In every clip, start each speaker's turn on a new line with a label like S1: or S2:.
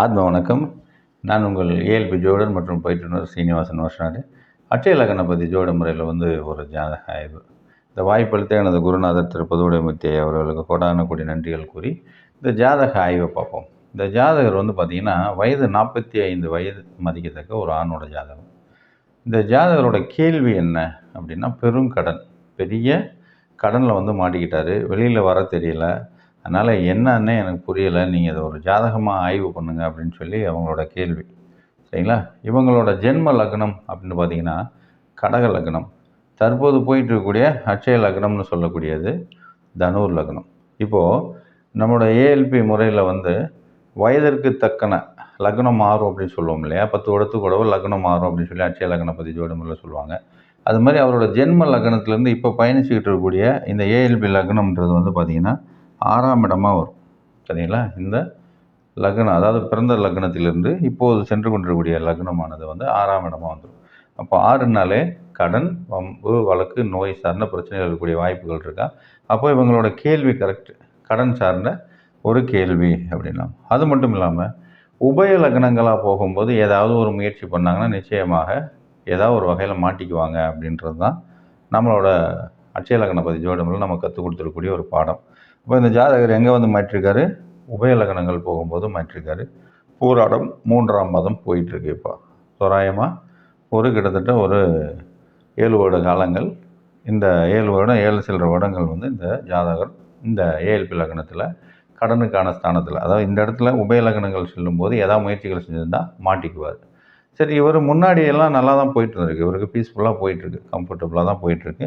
S1: ஆத்ம வணக்கம் நான் உங்கள் ஏஎல்பி ஜோடன் மற்றும் பயிற்றுனர் சீனிவாசன் வருஷனாடு அட்சய கணபதி ஜோட முறையில் வந்து ஒரு ஜாதக ஆய்வு இந்த வாய்ப்பளித்த எனது குருநாதர் திருப்பதோடமுத்தி அவர்களுக்கு கொடான கூடிய நன்றிகள் கூறி இந்த ஜாதக ஆய்வை பார்ப்போம் இந்த ஜாதகர் வந்து பார்த்திங்கன்னா வயது நாற்பத்தி ஐந்து வயது மதிக்கத்தக்க ஒரு ஆணோட ஜாதகம் இந்த ஜாதகரோட கேள்வி என்ன அப்படின்னா பெரும் கடன் பெரிய கடனில் வந்து மாட்டிக்கிட்டார் வெளியில் வர தெரியல அதனால் என்னன்னு எனக்கு புரியலை நீங்கள் அதை ஒரு ஜாதகமாக ஆய்வு பண்ணுங்கள் அப்படின்னு சொல்லி அவங்களோட கேள்வி சரிங்களா இவங்களோட ஜென்ம லக்னம் அப்படின்னு பார்த்தீங்கன்னா கடக லக்னம் தற்போது போயிட்டு இருக்கக்கூடிய அட்சய லக்னம்னு சொல்லக்கூடியது தனூர் லக்னம் இப்போது நம்மளோட ஏஎல்பி முறையில் வந்து வயதிற்கு தக்கன லக்னம் மாறும் அப்படின்னு சொல்லுவோம் இல்லையா பத்து வருடத்துக்கு உடவு லக்னம் மாறும் அப்படின்னு சொல்லி அட்சய லக்னம் பற்றி ஜோடமுறையில் சொல்லுவாங்க அது மாதிரி அவரோட ஜென்ம லக்னத்துலேருந்து இப்போ பயணிச்சுக்கிட்டு இருக்கக்கூடிய இந்த ஏஎல்பி லக்னம்ன்றது வந்து பார்த்திங்கன்னா ஆறாம் இடமாக வரும் சரிங்களா இந்த லக்னம் அதாவது பிறந்த லக்னத்திலிருந்து இப்போது சென்று கொண்டிருக்கக்கூடிய லக்னமானது வந்து ஆறாம் இடமாக வந்துடும் அப்போ ஆறுனாலே கடன் வம்பு வழக்கு நோய் சார்ந்த பிரச்சனைகள் இருக்கக்கூடிய வாய்ப்புகள் இருக்கா அப்போ இவங்களோட கேள்வி கரெக்ட் கடன் சார்ந்த ஒரு கேள்வி அப்படின்னா அது மட்டும் இல்லாமல் உபய லக்னங்களாக போகும்போது ஏதாவது ஒரு முயற்சி பண்ணாங்கன்னா நிச்சயமாக ஏதாவது ஒரு வகையில் மாட்டிக்குவாங்க அப்படின்றது தான் நம்மளோட அட்சய லக்ன பதிவு நம்ம கற்றுக் கொடுத்துருக்கக்கூடிய ஒரு பாடம் இப்போ இந்த ஜாதகர் எங்கே வந்து மாற்றிருக்காரு உபயலகணங்கள் போகும்போது மாற்றிருக்காரு பூராடம் மூன்றாம் மாதம் போயிட்டுருக்கு இப்போ தோராயமாக ஒரு கிட்டத்தட்ட ஒரு ஏழு வருட காலங்கள் இந்த ஏழு வருடம் ஏழு சில்லற வருடங்கள் வந்து இந்த ஜாதகர் இந்த ஏஎல்பி லக்னத்தில் கடனுக்கான ஸ்தானத்தில் அதாவது இந்த இடத்துல உபய செல்லும்போது ஏதாவது முயற்சிகள் செஞ்சிருந்தால் மாட்டிக்குவார் சரி இவர் முன்னாடி எல்லாம் நல்லா தான் போயிட்டு இருந்திருக்கு இவருக்கு பீஸ்ஃபுல்லாக போயிட்டுருக்கு கம்ஃபர்டபுளாக தான் போயிட்டுருக்கு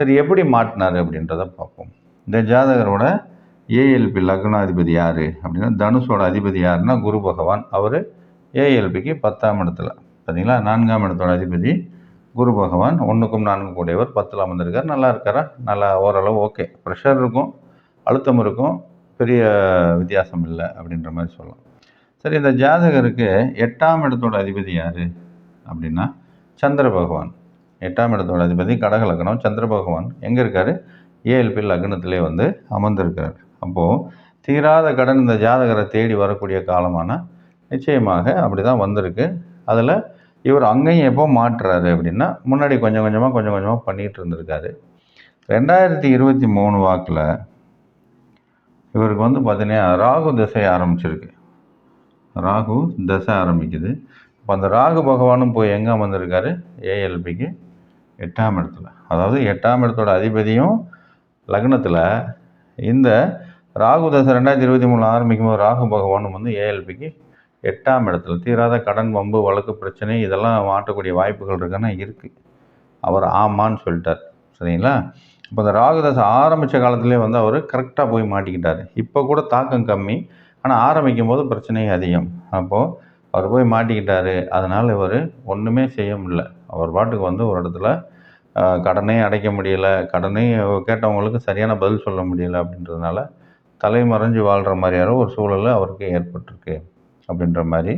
S1: சரி எப்படி மாட்டினார் அப்படின்றத பார்ப்போம் இந்த ஜாதகரோட ஏஎல்பி லக்னாதிபதி யார் அப்படின்னா தனுஷோட அதிபதி யாருன்னா குரு பகவான் அவர் ஏஎல்பிக்கு பத்தாம் இடத்துல பார்த்தீங்களா நான்காம் இடத்தோட அதிபதி குரு பகவான் ஒன்றுக்கும் நான்கு கூடியவர் பத்தில் அமர்ந்திருக்கார் நல்லா இருக்காரா நல்லா ஓரளவு ஓகே ப்ரெஷர் இருக்கும் அழுத்தம் இருக்கும் பெரிய வித்தியாசம் இல்லை அப்படின்ற மாதிரி சொல்லலாம் சரி இந்த ஜாதகருக்கு எட்டாம் இடத்தோட அதிபதி யார் அப்படின்னா சந்திர பகவான் எட்டாம் இடத்தோட அதிபதி கடகலக்கணம் சந்திர பகவான் எங்கே இருக்கார் ஏஎல்பி லக்னத்திலே வந்து அமர்ந்திருக்கிறார் அப்போது தீராத கடன் இந்த ஜாதகரை தேடி வரக்கூடிய காலமான நிச்சயமாக அப்படி தான் வந்திருக்கு அதில் இவர் அங்கேயும் எப்போ மாற்றுறாரு அப்படின்னா முன்னாடி கொஞ்சம் கொஞ்சமாக கொஞ்சம் கொஞ்சமாக பண்ணிகிட்டு இருந்திருக்காரு ரெண்டாயிரத்தி இருபத்தி மூணு வாக்கில் இவருக்கு வந்து பார்த்தீங்கன்னா ராகு திசை ஆரம்பிச்சிருக்கு ராகு தசை ஆரம்பிக்குது இப்போ அந்த ராகு பகவானும் போய் எங்கே அமர்ந்திருக்காரு ஏஎல்பிக்கு எட்டாம் இடத்துல அதாவது எட்டாம் இடத்தோட அதிபதியும் லக்னத்தில் இந்த ராகு தசை ரெண்டாயிரத்தி இருபத்தி மூணு ஆரம்பிக்கும் போது ராகு பகவானும் வந்து ஏஎல்பிக்கு எட்டாம் இடத்துல தீராத கடன் வம்பு வழக்கு பிரச்சனை இதெல்லாம் மாட்டக்கூடிய வாய்ப்புகள் இருக்குன்னா இருக்குது அவர் ஆமான்னு சொல்லிட்டார் சரிங்களா இப்போ இந்த ராகுதாசை ஆரம்பித்த காலத்துலேயே வந்து அவர் கரெக்டாக போய் மாட்டிக்கிட்டார் இப்போ கூட தாக்கம் கம்மி ஆனால் ஆரம்பிக்கும் போது பிரச்சனையும் அதிகம் அப்போது அவர் போய் மாட்டிக்கிட்டார் அதனால் இவர் ஒன்றுமே செய்ய முடியல அவர் பாட்டுக்கு வந்து ஒரு இடத்துல கடனே அடைக்க முடியலை கடனையும் கேட்டவங்களுக்கு சரியான பதில் சொல்ல முடியலை அப்படின்றதுனால தலைமறைஞ்சு வாழ்கிற மாதிரியான ஒரு சூழல் அவருக்கு ஏற்பட்டிருக்கு அப்படின்ற மாதிரி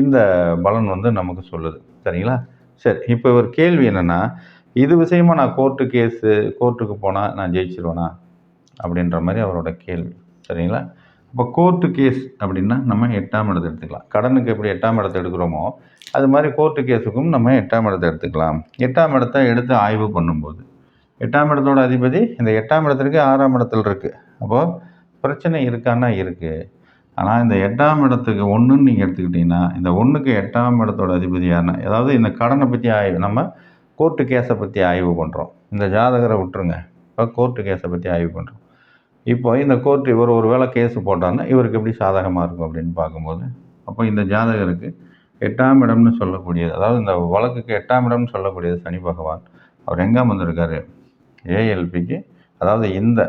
S1: இந்த பலன் வந்து நமக்கு சொல்லுது சரிங்களா சரி இப்போ ஒரு கேள்வி என்னென்னா இது விஷயமா நான் கோர்ட்டு கேஸு கோர்ட்டுக்கு போனால் நான் ஜெயிச்சிருவேனா அப்படின்ற மாதிரி அவரோட கேள்வி சரிங்களா இப்போ கோர்ட்டு கேஸ் அப்படின்னா நம்ம எட்டாம் இடத்தை எடுத்துக்கலாம் கடனுக்கு எப்படி எட்டாம் இடத்தை எடுக்கிறோமோ அது மாதிரி கோர்ட்டு கேஸுக்கும் நம்ம எட்டாம் இடத்தை எடுத்துக்கலாம் எட்டாம் இடத்தை எடுத்து ஆய்வு பண்ணும்போது எட்டாம் இடத்தோட அதிபதி இந்த எட்டாம் இடத்திற்கு ஆறாம் இடத்துல இருக்குது அப்போது பிரச்சனை இருக்கான்னா இருக்குது ஆனால் இந்த எட்டாம் இடத்துக்கு ஒன்றுன்னு நீங்கள் எடுத்துக்கிட்டிங்கன்னா இந்த ஒன்றுக்கு எட்டாம் இடத்தோட அதிபதி யாருன்னா அதாவது இந்த கடனை பற்றி ஆய்வு நம்ம கோர்ட்டு கேஸை பற்றி ஆய்வு பண்ணுறோம் இந்த ஜாதகரை விட்டுருங்க இப்போ கோர்ட்டு கேஸை பற்றி ஆய்வு பண்ணுறோம் இப்போ இந்த கோர்ட்டு இவர் ஒரு வேளை கேஸு போட்டாருன்னா இவருக்கு எப்படி சாதகமாக இருக்கும் அப்படின்னு பார்க்கும்போது அப்போ இந்த ஜாதகருக்கு எட்டாம் இடம்னு சொல்லக்கூடியது அதாவது இந்த வழக்குக்கு எட்டாம் இடம்னு சொல்லக்கூடியது சனி பகவான் அவர் எங்கே வந்திருக்காரு ஏஎல்பிக்கு அதாவது இந்த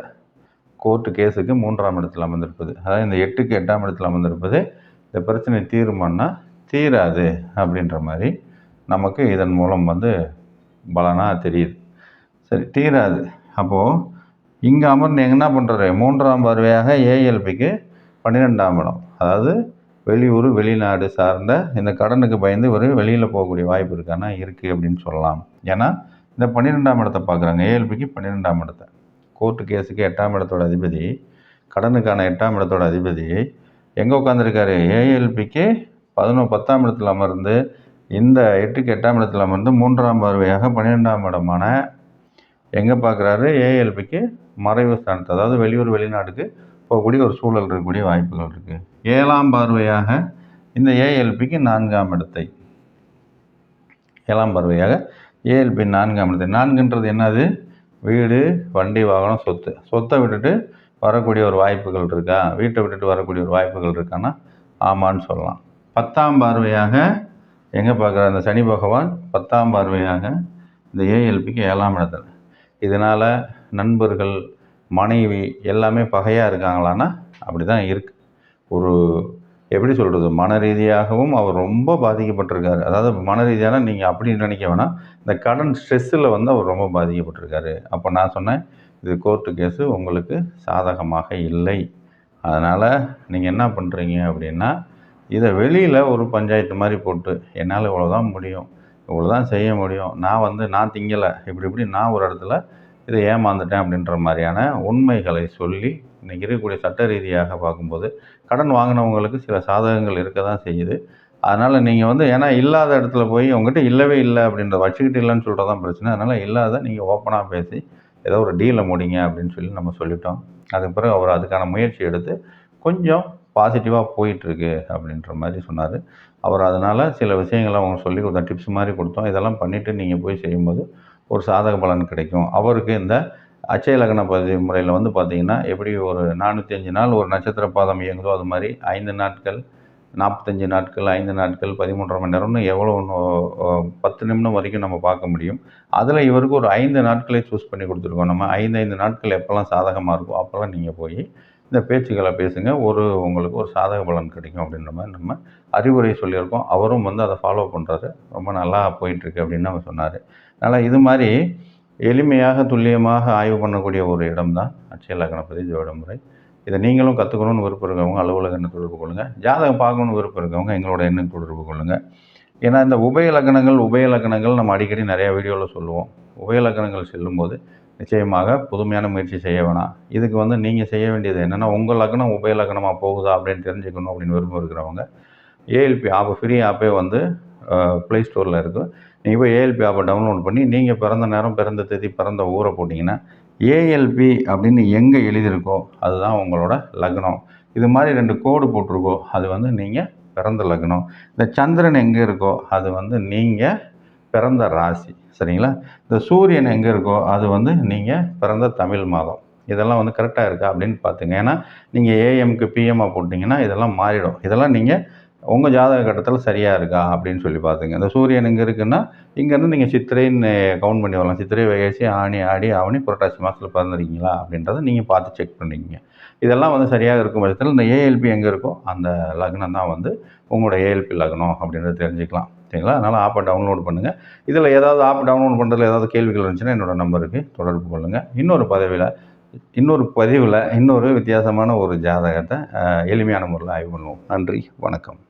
S1: கோர்ட்டு கேஸுக்கு மூன்றாம் இடத்தில் அமர்ந்திருப்பது அதாவது இந்த எட்டுக்கு எட்டாம் இடத்தில் அமர்ந்திருப்பது இந்த பிரச்சனை தீருமானா தீராது அப்படின்ற மாதிரி நமக்கு இதன் மூலம் வந்து பலனாக தெரியுது சரி தீராது அப்போது இங்கே அமர்ந்து என்ன பண்ணுறாரு மூன்றாம் பார்வையாக ஏஎல்பிக்கு பன்னிரெண்டாம் இடம் அதாவது வெளியூர் வெளிநாடு சார்ந்த இந்த கடனுக்கு பயந்து ஒரு வெளியில் போகக்கூடிய வாய்ப்பு இருக்கானா இருக்குது அப்படின்னு சொல்லலாம் ஏன்னா இந்த பன்னிரெண்டாம் இடத்தை பார்க்குறாங்க ஏஎல்பிக்கு பன்னிரெண்டாம் இடத்தை கோர்ட்டு கேஸுக்கு எட்டாம் இடத்தோட அதிபதி கடனுக்கான எட்டாம் இடத்தோட அதிபதி எங்கே உட்காந்துருக்காரு ஏஎல்பிக்கு பதினோ பத்தாம் இடத்துல அமர்ந்து இந்த எட்டுக்கு எட்டாம் இடத்துல அமர்ந்து மூன்றாம் பார்வையாக பன்னிரெண்டாம் இடமான எங்கே பார்க்குறாரு ஏஎல்பிக்கு மறைவு ஸ்தானத்தை அதாவது வெளியூர் வெளிநாட்டுக்கு போகக்கூடிய ஒரு சூழல் இருக்கக்கூடிய வாய்ப்புகள் இருக்குது ஏழாம் பார்வையாக இந்த ஏஎல்பிக்கு நான்காம் இடத்தை ஏழாம் பார்வையாக ஏஎல்பி நான்காம் இடத்தை நான்குன்றது என்னது வீடு வண்டி வாகனம் சொத்து சொத்தை விட்டுட்டு வரக்கூடிய ஒரு வாய்ப்புகள் இருக்கா வீட்டை விட்டுட்டு வரக்கூடிய ஒரு வாய்ப்புகள் இருக்கான்னா ஆமான்னு சொல்லலாம் பத்தாம் பார்வையாக எங்கே பார்க்குற அந்த சனி பகவான் பத்தாம் பார்வையாக இந்த ஏஎல்பிக்கு ஏழாம் இடத்துல இதனால் நண்பர்கள் மனைவி எல்லாமே பகையாக இருக்காங்களான்னா அப்படி தான் இருக்குது ஒரு எப்படி சொல்கிறது மன ரீதியாகவும் அவர் ரொம்ப பாதிக்கப்பட்டிருக்காரு அதாவது மன ரீதியான நீங்கள் அப்படி நினைக்க வேணாம் இந்த கடன் ஸ்ட்ரெஸ்ஸில் வந்து அவர் ரொம்ப பாதிக்கப்பட்டிருக்காரு அப்போ நான் சொன்னேன் இது கோர்ட்டு கேஸு உங்களுக்கு சாதகமாக இல்லை அதனால் நீங்கள் என்ன பண்ணுறீங்க அப்படின்னா இதை வெளியில் ஒரு பஞ்சாயத்து மாதிரி போட்டு என்னால் இவ்வளோ தான் முடியும் இவ்வளோ தான் செய்ய முடியும் நான் வந்து நான் திங்கலை இப்படி இப்படி நான் ஒரு இடத்துல இதை ஏமாந்துட்டேன் அப்படின்ற மாதிரியான உண்மைகளை சொல்லி இன்றைக்கி இருக்கக்கூடிய சட்ட ரீதியாக பார்க்கும்போது கடன் வாங்கினவங்களுக்கு சில சாதகங்கள் இருக்க தான் செய்யுது அதனால் நீங்கள் வந்து ஏன்னா இல்லாத இடத்துல போய் உங்ககிட்ட இல்லவே இல்லை அப்படின்ற வச்சுக்கிட்டு இல்லைன்னு சொல்கிறது தான் பிரச்சனை அதனால் இல்லாத நீங்கள் ஓப்பனாக பேசி ஏதோ ஒரு டீலை முடிங்க அப்படின்னு சொல்லி நம்ம சொல்லிட்டோம் அதுக்கு பிறகு அவர் அதுக்கான முயற்சி எடுத்து கொஞ்சம் பாசிட்டிவாக போயிட்டுருக்கு அப்படின்ற மாதிரி சொன்னார் அவர் அதனால் சில விஷயங்களை அவங்க சொல்லி கொடுத்தா டிப்ஸ் மாதிரி கொடுத்தோம் இதெல்லாம் பண்ணிவிட்டு நீங்கள் போய் செய்யும்போது ஒரு சாதக பலன் கிடைக்கும் அவருக்கு இந்த அச்சய லக்ன பதிவு முறையில் வந்து பார்த்திங்கன்னா எப்படி ஒரு நானூற்றி அஞ்சு நாள் ஒரு நட்சத்திர பாதம் இயங்குதோ அது மாதிரி ஐந்து நாட்கள் நாற்பத்தஞ்சு நாட்கள் ஐந்து நாட்கள் பதிமூன்றரை மணி நேரம்னு எவ்வளோ பத்து நிமிடம் வரைக்கும் நம்ம பார்க்க முடியும் அதில் இவருக்கு ஒரு ஐந்து நாட்களை சூஸ் பண்ணி கொடுத்துருக்கோம் நம்ம ஐந்து ஐந்து நாட்கள் எப்போல்லாம் சாதகமாக இருக்கும் அப்போல்லாம் நீங்கள் போய் இந்த பேச்சுக்களை பேசுங்க ஒரு உங்களுக்கு ஒரு சாதக பலன் கிடைக்கும் அப்படின்ற மாதிரி நம்ம அறிவுரை சொல்லியிருக்கோம் அவரும் வந்து அதை ஃபாலோ பண்ணுறாரு ரொம்ப நல்லா போயிட்டுருக்கு அப்படின்னு அவர் சொன்னார் அதனால் இது மாதிரி எளிமையாக துல்லியமாக ஆய்வு பண்ணக்கூடிய ஒரு இடம் தான் அட்சய கணபதி ஜோட முறை இதை நீங்களும் கற்றுக்கணும்னு விருப்பம் இருக்கவங்க அலுவலக எண்ணை தொடர்பு கொள்ளுங்கள் ஜாதகம் பார்க்கணும்னு விருப்பம் இருக்கவங்க எங்களோட எண்ணம் தொடர்பு கொள்ளுங்கள் ஏன்னா இந்த உபய லக்கணங்கள் உபய லக்கணங்கள் நம்ம அடிக்கடி நிறையா வீடியோவில் சொல்லுவோம் உபய லக்கணங்கள் செல்லும்போது நிச்சயமாக புதுமையான முயற்சி செய்ய வேணாம் இதுக்கு வந்து நீங்கள் செய்ய வேண்டியது என்னென்னா உங்கள் லக்னம் உபய லக்னமாக போகுதா அப்படின்னு தெரிஞ்சுக்கணும் அப்படின்னு விரும்பம் இருக்கிறவங்க ஏஎல்பி ஆப் ஃப்ரீ ஆப்பே வந்து ப்ளே ஸ்டோரில் இருக்குது நீங்கள் போய் ஏஎல்பி ஆப்பை டவுன்லோட் பண்ணி நீங்கள் பிறந்த நேரம் பிறந்த தேதி பிறந்த ஊரை போட்டிங்கன்னா ஏஎல்பி அப்படின்னு எங்கே எழுதியிருக்கோ அதுதான் உங்களோட லக்னம் இது மாதிரி ரெண்டு கோடு போட்டிருக்கோ அது வந்து நீங்கள் பிறந்த லக்னம் இந்த சந்திரன் எங்கே இருக்கோ அது வந்து நீங்கள் பிறந்த ராசி சரிங்களா இந்த சூரியன் எங்கே இருக்கோ அது வந்து நீங்கள் பிறந்த தமிழ் மாதம் இதெல்லாம் வந்து கரெக்டாக இருக்கா அப்படின்னு பார்த்துங்க ஏன்னா நீங்கள் ஏஎம்க்கு பிஎம்மாக போட்டிங்கன்னா இதெல்லாம் மாறிடும் இதெல்லாம் நீங்கள் உங்கள் ஜாதக கட்டத்தில் சரியாக இருக்கா அப்படின்னு சொல்லி பார்த்துங்க இந்த சூரியன் இங்கே இருக்குன்னா இங்கேருந்து நீங்கள் சித்திரைன்னு கவுண்ட் பண்ணி வரலாம் சித்திரை வயசு ஆணி ஆடி ஆவணி புரட்டாசி மாதத்தில் பிறந்திருக்கீங்களா அப்படின்றத நீங்கள் பார்த்து செக் பண்ணிக்கிங்க இதெல்லாம் வந்து சரியாக இருக்கும் பட்சத்தில் இந்த ஏஎல்பி எங்கே இருக்கோ அந்த லக்னம் தான் வந்து உங்களோட ஏஎல்பி லக்னம் அப்படின்றத தெரிஞ்சுக்கலாம் சரிங்களா அதனால் ஆப்பை டவுன்லோட் பண்ணுங்கள் இதில் ஏதாவது ஆப் டவுன்லோட் பண்ணுறதுல ஏதாவது கேள்விகள் இருந்துச்சுன்னா என்னோடய நம்பருக்கு தொடர்பு கொள்ளுங்கள் இன்னொரு பதவியில் இன்னொரு பதிவில் இன்னொரு வித்தியாசமான ஒரு ஜாதகத்தை எளிமையான முறையில் ஆய்வு பண்ணுவோம் நன்றி வணக்கம்